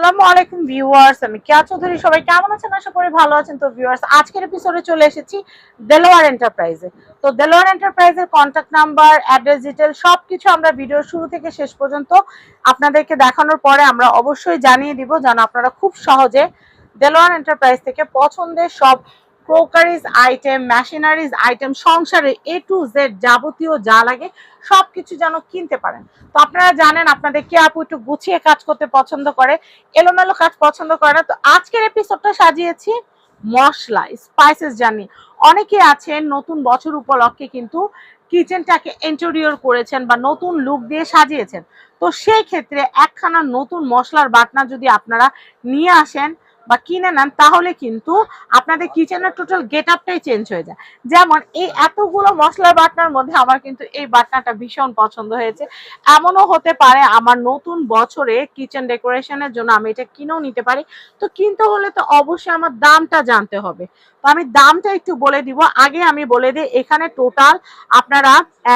আসসালামু আলাইকুম ভিউয়ার্স, আমি চৌধুরী, সবাই কেমন আছেন? আশা করি ভালো আছেন। তো ভিউয়ার্স, আজকের এপিসোডে চলে এসেছি দেলোয়ার এন্টারপ্রাইজে তো দেলোয়ার এন্টারপ্রাইজের কন্ট্যাক্ট নাম্বার অ্যাড্রেস ডিটেল সবকিছু আমরা ভিডিওর শুরু থেকে শেষ পর্যন্ত আপনাদেরকে দেখানোর পরে আমরা অবশ্যই জানিয়ে দিব, যেন আপনারা খুব সহজে দেলোয়ার এন্টারপ্রাইজ থেকে পছন্দের সব ক্রোকারিজ আইটেম, মেশিনারিজ আইটেম, সংসারে এ টু জেড যাবতীয় যা লাগে সবকিছু যেন কিনতে পারেন। তো আপনারা জানেন, আপনাদের কে আপু একটু গুছিয়ে কাজ করতে পছন্দ করে, এলোমেলো কাজ পছন্দ করে না। তো আজকের এপিসোডটা সাজিয়েছি মশলা স্পাইসেস জানি। অনেকে আছেন, নতুন বছর উপলক্ষে কিন্তু কিচেনটাকে ইন্টেরিয়র করেছেন বা নতুন লুক দিয়ে সাজিয়েছেন। তো সেই ক্ষেত্রে একখানা নতুন মশলার বাটনা যদি আপনারা নিয়ে আসেন বা কিনে নেন, তাহলে কিন্তু আপনাদের কিচেনের টোটাল গেট আপটাই চেঞ্জ হয়ে যায়। যেমন এই এতগুলো মশলার বাটনার মধ্যে আমার কিন্তু এই বাটনাটা ভীষণ পছন্দ হয়েছে। এমনও হতে পারে আমার নতুন বছরে কিচেন ডেকোরেশনের জন্য আমি এটা কিনেও নিতে পারি। তো কিনতে হলে তো অবশ্যই আমার দামটা জানতে হবে। তো আমি দামটা একটু বলে দিব। আগে আমি বলে দিই, এখানে টোটাল আপনারা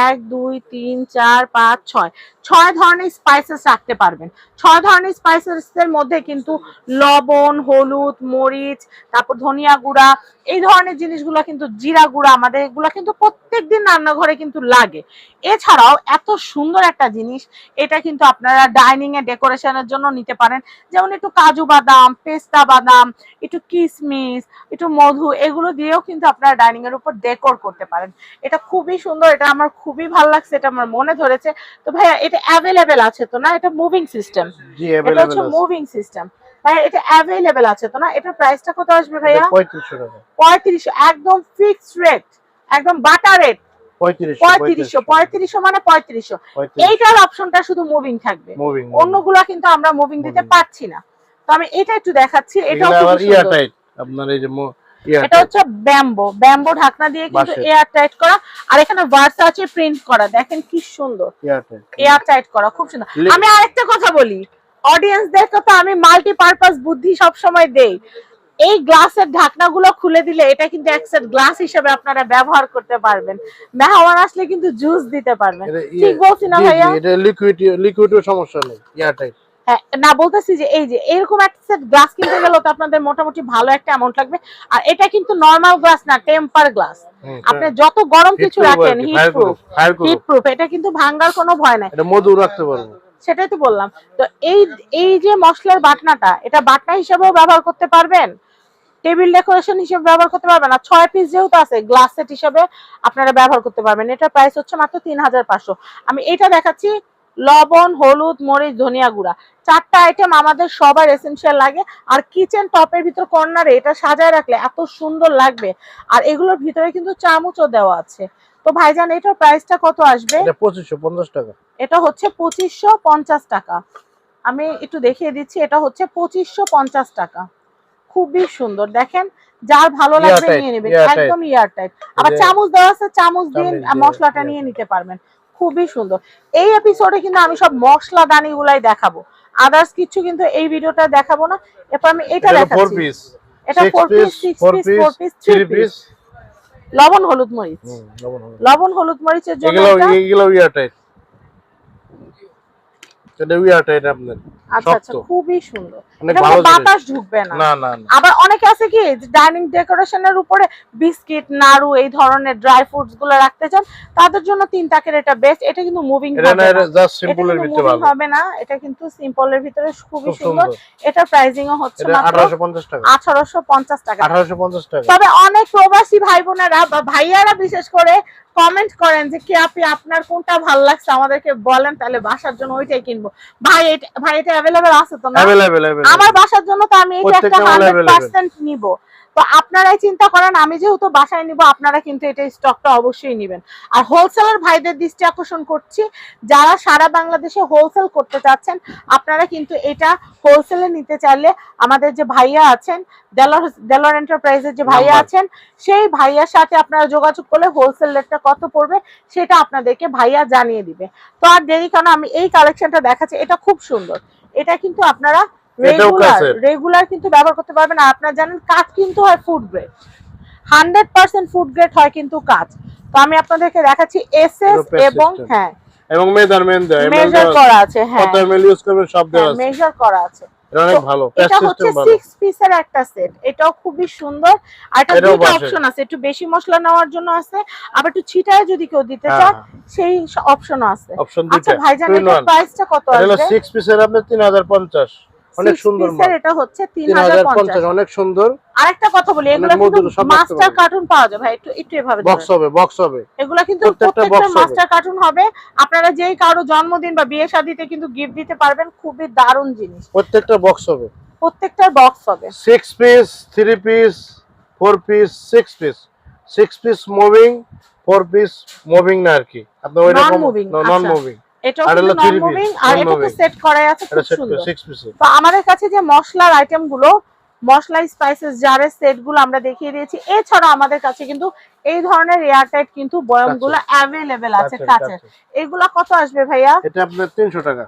এক, দুই, তিন, চার, পাঁচ, ছয়। ছয় ধরনের স্পাইসেস রাখতে পারবেন। ছয় ধরনের স্পাইসেস এর মধ্যে কিন্তু লবণ, হলুদ হলুদ মরিচ তারপর ধনিয়া গুঁড়া এই ধরনের জিনিসগুলো কিন্তু জিরা গুঁড়া আমাদের এগুলো কিন্তু প্রত্যেক দিন রান্নাঘরে কিন্তু লাগে। এছাড়াও এত সুন্দর একটা জিনিস এটা কিন্তু আপনারা ডাইনিং এ ডেকোরেশনের জন্য নিতে পারেন। যেমন একটু কাজু বাদাম পেস্তা বাদাম একটু কিশমিশ একটু মধু এগুলো দিয়েও কিন্তু আপনারা ডাইনিং এর উপর ডেকোর করতে পারেন। এটা খুবই সুন্দর এটা আমার খুবই ভালো লাগছে এটা আমার মনে ধরেছে। তো ভাইয়া এটা অ্যাভেলেবেল আছে তো না? এটা মুভিং সিস্টেম এটা হচ্ছে মুভিং সিস্টেম ভাইয়া এটা অ্যাভেলেবেল আছে তো না? এটার প্রাইসটা কত আসবে ভাইয়া? 3500 টাকা। একদম ফিক্সড রেট একদম বাটা রেট 3500 পঁয়ত্রিশশো পঁয়ত্রিশশো। মানে পঁয়ত্রিশশো। এইটার অপশনটা শুধু মুভিং থাকবে। অন্যগুলা কিন্তু আমরা মুভিং দিতে পারছি না। তো আমি এটা একটু দেখাচ্ছি এটাও এটা খুব সুন্দর। আপনার এই যে এটা হচ্ছে ব্যাম্বো ব্যাম্বো ঢাকনা দিয়ে কিন্তু। এয়ার টাইট করা। আর এখানে ভার্স আছে প্রিন্ট করা। দেখেন কি সুন্দর। এয়ার টাইট করা খুব সুন্দর। আমি আরেকটা কথা বলি। অডিয়েন্সদেরকে তো আমি মাল্টিপারপাস বুদ্ধি সব সময় দেই। এই গ্লাসের ঢাকনাগুলো খুলে দিলে এটা কিন্তু এক সেট গ্লাস হিসেবে আপনারা ব্যবহার করতে পারবেন। মেহমান আসলে কিন্তু জুস দিতে পারবেন। ঠিক বলছি না ভাইয়া? এটা লিকুইড লিকুইডও সমস্যা নেই ইয়ার টাইট হ্যাঁ না বলতেছি যে এই যে এরকম একটা সেট গ্লাস কিনতে গেলে তো আপনাদের মোটামুটি ভালো একটা অ্যামাউন্ট লাগবে। আর এটা কিন্তু নরমাল গ্লাস না টেম্পার গ্লাস আপনি যত গরম কিছু রাখেন হিট প্রুফ হিট প্রুফ এটা কিন্তু ভাঙার কোনো ভয় নাই। এটা মধু রাখতে পারব। সেটাই তো বললাম। তো এই এই যে মশলার বাটনাটা, এটা বাটনা হিসেবেও ব্যবহার করতে পারবেন? টেবিল ডেকোরেশন হিসেবে ব্যবহার করতে পারবেন? আর ছয় পিস যেহেতু আছে গ্লাস সেট হিসেবে আপনারা ব্যবহার করতে পারবেন। এটার প্রাইস হচ্ছে মাত্র তিন হাজার পাঁচশো। আমি এটা দেখাচ্ছি, লবণ, হলুদ, মরিচ, ধনিয়া গুঁড়া। চারটা আইটেম আমাদের সবার এসেনশিয়াল লাগে। আর কিচেন টপের ভিতর কর্নারে এটা সাজায় রাখলে এত সুন্দর লাগবে। আর এগুলোর ভিতরে কিন্তু চামচও দেওয়া আছে। তো ভাইজান এটার প্রাইসটা কত আসবে? এটা 2550 টাকা। এটা হচ্ছে পঁচিশশো পঞ্চাশ টাকা। আমি একটু দেখিয়ে দিচ্ছি এটা হচ্ছে পঁচিশশো পঞ্চাশ টাকা। খুবই সুন্দর। দেখেন যার ভালো লাগবে নিয়ে নেবেন। একদম ইয়ার টাইট আবার চামচ দেওয়া আছে চামচ দিয়ে মশলাটা নিয়ে নিতে পারবেন। খুবই সুন্দর। এই এপিসোডে কিন্তু আমি সব মশলা দানি গুলাই দেখাবো। আদার্স কিছু কিন্তু এই ভিডিওটা দেখাবো না। এরপর আমি এটা 4 দেখাচ্ছি। এটা four piece six piece four piece three 3 piece piece লবণ হলুদ মরিচ। লবণ হলুদ। মরিচের জন্য এগুলো ইয়ার টাইট এটা ইয়ার টাইট আপনার। আচ্ছা আচ্ছা খুবই সুন্দর। এটা বাতাস ঢুকবে না। না না না। আবার অনেকে আছে কি ডাইনিং ডেকোরেশনের উপরে বিস্কিট নাড়ু এই ধরনের ড্রাই ফ্রুটসগুলো রাখতে চান তাদের জন্য তিন তাকের এটা বেস্ট এটা কিন্তু মুভিং হবে। না। এটা কিন্তু সিম্পলের ভিতরে খুবই সুন্দর। এটা প্রাইজিং ও হচ্ছে আঠারোশো পঞ্চাশ টাকা। আঠারোশো পঞ্চাশ টাকা। তবে অনেক প্রবাসী ভাই বোনেরা বা ভাইয়ারা বিশেষ করে কমেন্ট করেন যে কি আপনি আপনার কোনটা ভালো লাগছে? আমাদেরকে বলেন তাহলে বাসার জন্য ওইটাই কিনবো। ভাই ভাই এটা অ্যাভেলেবেল আছে তো না? আমার বাসার জন্য তো আমি এটা একটা 100% পার্সেন্ট নিবো। তো আপনারাই চিন্তা করেন আমি যেহেতু বাসায় নিব আপনারা কিন্তু এটা স্টকটা অবশ্যই নেবেন। আর হোলসেলার ভাইদের দৃষ্টি আকর্ষণ করছি যারা সারা বাংলাদেশে হোলসেল করতে চাচ্ছেন আপনারা কিন্তু এটা হোলসেলে নিতে চাইলে আমাদের যে ভাইয়া আছেন দেলর দেলর এন্টারপ্রাইজের যে ভাইয়া আছেন সেই ভাইয়ার সাথে আপনারা যোগাযোগ করলে হোলসেল রেটটা কত পড়বে সেটা আপনাদেরকে ভাইয়া জানিয়ে দিবে। তো আর দেরি কেন আমি এই কালেকশনটা দেখাচ্ছি এটা খুব সুন্দর। এটা কিন্তু আপনারা রেগুলার রেগুলার কিন্তু ব্যবহার করতে পারবেন। আপনারা জানেন কাজ কিন্তু হয় food grade hundred percent food grade হয় কিন্তু কাজ তো আমি আপনাদেরকে দেখাচ্ছি এস এস এবং হ্যাঁ। এবং মেজারমেন্ট দেয় মেজার করা আছে হ্যাঁ। কত এমএল ইউজ করবেন সব দেওয়া আছে। মেজার করা আছে। এটা অনেক ভালো এটা হচ্ছে সিস্টেম ভালো সিক্স পিসের একটা সেট এটাও খুবই সুন্দর। আর এটা দুটো অপশন আছে। একটু বেশি মশলা নেওয়ার জন্য আছে। আবার একটু ছিটায় যদি কেউ দিতে হ্যাঁ চায় সেই অপশনও আছে। অপশন আচ্ছা ভাইজান ওয়ান প্রাইসটা কত এটা হলো আসবে? সিক্স পিসের আপনি তিন হাজার পঞ্চাশ। অনেক সুন্দর এটা হচ্ছে তিন তিন হাজার হাজার পঞ্চাশ। পঞ্চাশ অনেক সুন্দর। আরেকটা কথা বলি এগুলো কিন্তু মাস্টার কার্টুন পাওয়া যাবে ভাই একটু একটু এভাবে বক্স হবে বক্স হবে। এগুলা কিন্তু প্রত্যেকটা। মাস্টার কার্টুন হবে। আপনারা যেই কারও জন্মদিন বা বিয়ে শাদিতে কিন্তু গিফট দিতে পারবেন খুবই দারুণ জিনিস। প্রত্যেকটা বক্স হবে। প্রত্যেকটার বক্স হবে। Six piece three piece four piece six piece six piece moving four piece moving না আর কি। আপনার ওই রকম নন। মুভিং এটাও হলো নন মুভিং আর এটা তো সেট করাই আছে খুব সুন্দর। তো আমাদের কাছে যে মশলার আইটেমগুলো মশলা স্পাইসেস জারের সেটগুলো আমরা দেখিয়ে দিয়েছি এছাড়া আমাদের কাছে কিন্তু এই ধরনের এয়ার টাইট কিন্তু বয়মগুলো অ্যাভেলেবেল আছে কাছে এগুলা কত আসবে ভাইয়া? এটা আপনার তিনশো টাকা।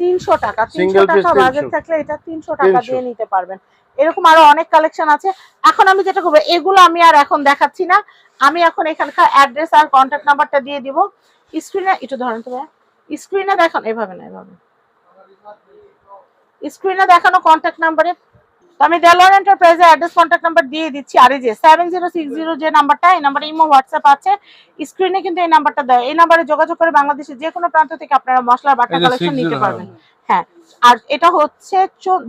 তিনশো টাকা তিনশো Single piece টাকা বাজেট থাকলে এটা তিনশো টাকা দিয়ে নিতে পারবেন। এরকম আরও অনেক কালেকশন আছে। এখন আমি যেটা করব এগুলো আমি আর এখন দেখাচ্ছি না। আমি এখন এখানকার অ্যাড্রেস আর কন্ট্যাক্ট নাম্বারটা দিয়ে দিব। স্ক্রিনে একটু ধরেন তো ভাইয়া। স্ক্রিনে দেখানো এভাবে না এভাবে। স্ক্রিনে দেখানো কন্ট্যাক্ট নাম্বারে আমি দেলোয়ার এন্টারপ্রাইজের অ্যাড্রেস কন্ট্যাক্ট নাম্বার দিয়ে দিচ্ছি। আর এই যে সেভেন জিরো সিক্স জিরো যে নাম্বারটা এই নাম্বারে ইমো হোয়াটসঅ্যাপ আছে। স্ক্রিনে কিন্তু এই নাম্বারটা দেয় এই নাম্বারে যোগাযোগ করে বাংলাদেশের যে কোনো প্রান্ত থেকে আপনারা মশলার বাটা কালেকশন নিতে। পারবেন। হ্যাঁ আর এটা হচ্ছে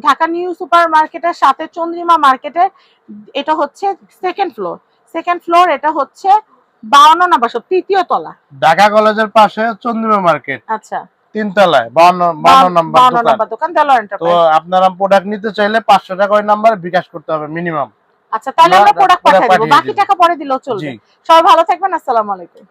ঢাকা নিউ সুপার মার্কেটের সাথে চন্দ্রিমা মার্কেটের এটা হচ্ছে সেকেন্ড ফ্লোর সেকেন্ড ফ্লোর এটা হচ্ছে বাউন্ন নম্বর সব তৃতীয় তলা। ঢাকা কলেজের পাশে চন্দ্রিমা মার্কেট। আচ্ছা। তিনতলায় বাউন্ন বাউন্ন নাম্বার দোকান। তো আপনারা প্রোডাক্ট নিতে চাইলে পাঁচশো টাকা ওই নাম্বার বিকাশ করতে হবে মিনিমাম আচ্ছা তাহলে আমরা প্রোডাক্ট পাঠাই পাঠিয়ে দেবো। বাকি টাকা পরে দিলেও চলবে। সবাই ভালো থাকবেন আসসালামু আলাইকুম।